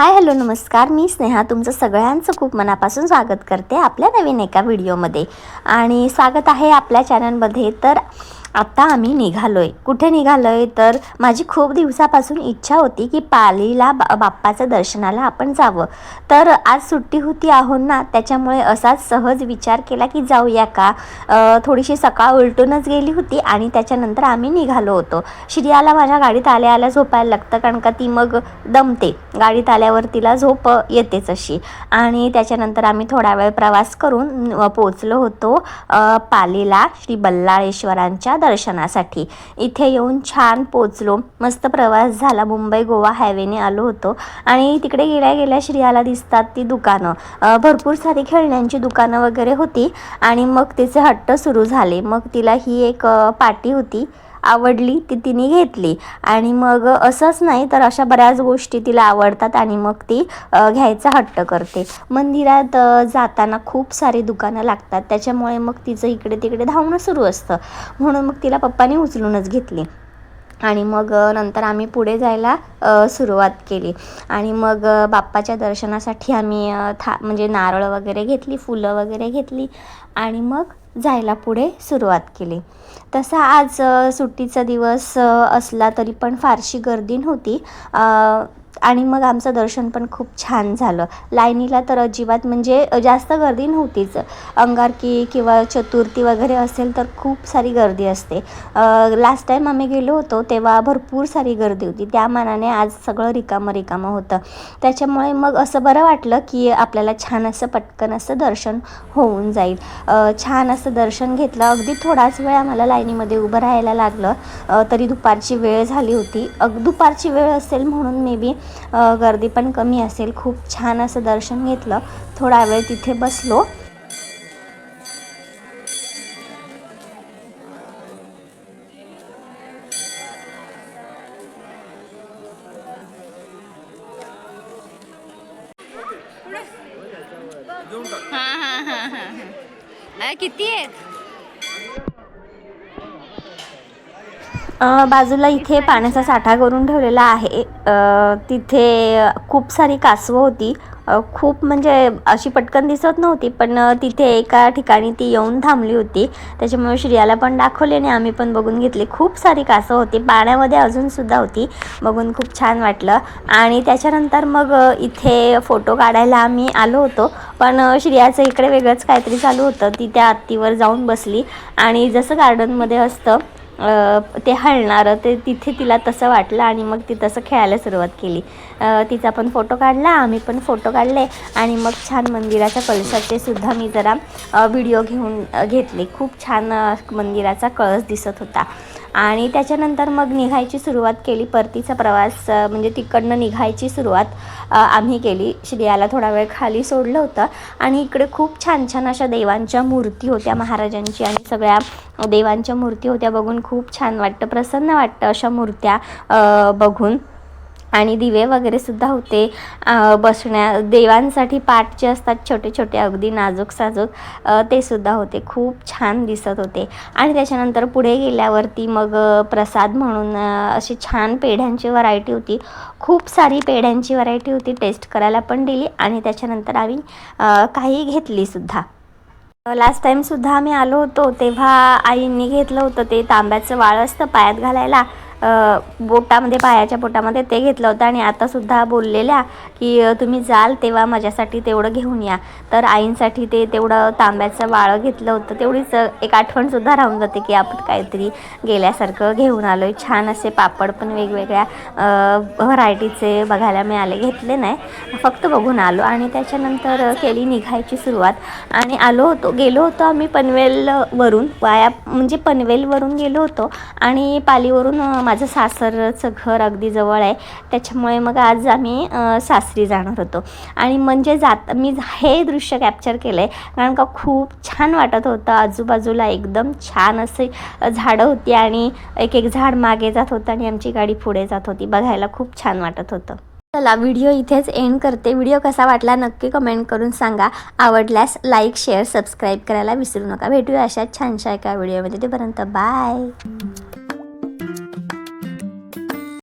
Hi hello नमस्कार. मी स्नेहा. तुमचं सगळ्यांचं खूप मनापासून स्वागत करते आपल्या नवीन एका व्हिडिओमध्ये. आणि स्वागत आहे आपल्या चॅनलमध्ये तर आत्ता आम्ही निघालो आहे कुठे निघालो आहे तर माझी खूप दिवसापासून इच्छा होती की पालीला बा बाप्पाचं दर्शनाला आपण जावं. तर आज सुट्टी होती आहोत ना त्याच्यामुळे असाच सहज विचार केला की जाऊया का? थोडीशी सकाळ उलटूनच गेली होती आणि त्याच्यानंतर आम्ही निघालो होतो. श्रियाला माझ्या गाडीत आल्या आल्या झोपायला लागतं कारण का ती मग दमते. गाडीत आल्यावर तिला झोप येतेच अशी. आणि त्याच्यानंतर आम्ही थोडा वेळ प्रवास करून पोचलो होतो पालीला श्री बल्लाळेश्वरांच्या दर्शनासाठी. इथे येऊन छान पोचलो. मस्त प्रवास झाला. मुंबई गोवा हायवेने आलो होतो. आणि तिकडे गेल्या गेल्या श्रियाला दिसतात ती दुकानं. भरपूर सारी खेळण्यांची दुकानं वगैरे होती. आणि मग तिचे हट्ट सुरू झाले. मग तिला ही एक पाटी होती. आवडली ती तिने घेतली. आणि मग असंच नाही तर अशा बऱ्याच गोष्टी तिला आवडतात आणि मग ती घ्यायचा हट्ट करते. मंदिरात जाताना खूप सारी दुकानं लागतात. त्याच्यामुळे मग तिचं इकडे तिकडे धावणं सुरू असतं. म्हणून मग तिला पप्पाने उचलूनच घेतली. आणि मग नंतर आम्ही पुढे जायला सुरुवात केली. आणि मग बाप्पाच्या दर्शनासाठी आम्ही था म्हणजे नारळ वगैरे घेतली फुलं वगैरे घेतली आणि मग जायला पुढे सुरुवात केली. तसा आज सुट्टीचा दिवस असला तरी पण फारशी गर्दी नव्हती. आणि मग आमचं दर्शन पण खूप छान झालं. लाईनीला तर अजिबात म्हणजे जास्त गर्दी नव्हतीच. अंगारकी किंवा चतुर्थी वगैरे असेल तर खूप सारी गर्दी असते. लास्ट टाईम आम्ही गेलो होतो तेव्हा भरपूर सारी गर्दी होती. त्या मानाने आज सगळं रिकामं रिकामं होतं. त्याच्यामुळे मग असं बरं वाटलं की आपल्याला छान असं पटकन असं दर्शन होऊन जाईल. छान असं दर्शन घेतलं. अगदी थोडाच वेळ आम्हाला लाईनीमध्ये उभं राहायला लागलं. तरी दुपारची वेळ झाली होती. अग दुपारची वेळ असेल म्हणून मे बी गर्दी पण कमी असेल. खूप छान असं दर्शन घेतलं. थोडा वेळ तिथे बसलो. हा हा हा हा किती आहेत? बाजूला इथे पाण्याचा साठा करून ठेवलेला आहे. तिथे खूप सारी कासवं होती. खूप म्हणजे अशी पटकन दिसत नव्हती पण तिथे एका ठिकाणी ती येऊन थांबली होती. त्याच्यामुळे श्रियाला पण दाखवली आणि आम्ही पण बघून घेतली. खूप सारी कासव होती. पाण्यामध्ये अजूनसुद्धा होती. बघून खूप छान वाटलं. आणि त्याच्यानंतर मग इथे फोटो काढायला आम्ही आलो होतो. पण श्रियाचं इकडे वेगळंच काहीतरी चालू होतं. ती त्या आत्तीवर जाऊन बसली. आणि जसं गार्डनमध्ये असतं ते हलणारं ते तिथे तिला तसं वाटलं आणि मग ती तसं खेळायला सुरुवात केली. तिचा पण फोटो काढला आम्ही पण फोटो काढले आणि मग छान मंदिराच्या कळसाचे सुद्धा मी जरा व्हिडिओ घेऊन घेतले. खूप छान मंदिराचा कळस दिसत होता. आणि त्याच्यानंतर मग निघायची सुरुवात केली. परतीचा प्रवास म्हणजे तिकडनं निघायची सुरुवात आम्ही केली. श्रियाला थोडा वेळ खाली सोडलं होतं. आणि इकडे खूप छान छान अशा देवांच्या मूर्ती होत्या महाराजांची आणि सगळ्या देवांच्या मूर्ती होत्या बघून खूप छान वाटतं प्रसन्न वाटतं अशा मूर्त्या बघून. आणि दिवे वगैरे सुद्धा होते. बसण्या देवांसाठी पाट जे असतात छोटे छोटे अगदी नाजूक साजूक ते सुद्धा होते. खूप छान दिसत होते. आणि त्याच्यानंतर पुढे गेल्यावरती मग प्रसाद म्हणून अशी छान पेढ्यांची व्हरायटी होती. खूप सारी पेढ्यांची व्हरायटी होती. टेस्ट करायला पण दिली आणि त्याच्यानंतर आम्ही काही घेतली सुद्धा. लास्ट टाईमसुद्धा आम्ही आलो होतो तेव्हा आईंनी घेतलं होतं ते तांब्याचं वाळ असतं पायात घालायला. बोटामध्ये पायाच्या बोटामध्ये ते घेतलं होतं आणि आतासुद्धा बोललेल्या की तुम्ही जाल तेव्हा माझ्यासाठी तेवढं घेऊन या. तर आईंसाठी ते तेवढं तांब्याचं वाळं घेतलं होतं. तेवढीच एक आठवणसुद्धा राहून जाते की आपण काहीतरी गेल्यासारखं घेऊन आलो आहे छान असे पापड पण वेगवेगळ्या व्हरायटीचे बघायला मिळाले. घेतले नाही. फक्त बघून आलो आणि त्याच्यानंतर केली निघायची सुरुवात आणि आलो होतो. गेलो होतो आम्ही पनवेलवरून. वाया म्हणजे पनवेलवरून गेलो होतो आणि पालीवरून माझं सासरचं घर अगदी जवळ आहे. त्याच्यामुळे मग आज आम्ही सासरी जाणार होतो. आणि म्हणजे जात मी हे दृश्य कॅप्चर केलं आहे कारण का खूप छान वाटत होतं. आजूबाजूला एकदम छान असे झाडं होती आणि एक एक झाड मागे जात होतं आणि आमची गाडी पुढे जात होती. बघायला खूप छान वाटत होतं. चला व्हिडिओ इथेच एंड करते. व्हिडिओ कसा वाटला नक्की कमेंट करून सांगा. आवडल्यास लाईक शेअर सबस्क्राईब करायला विसरू नका. भेटूया अशा छानशा एका व्हिडिओमध्ये तोपर्यंत बाय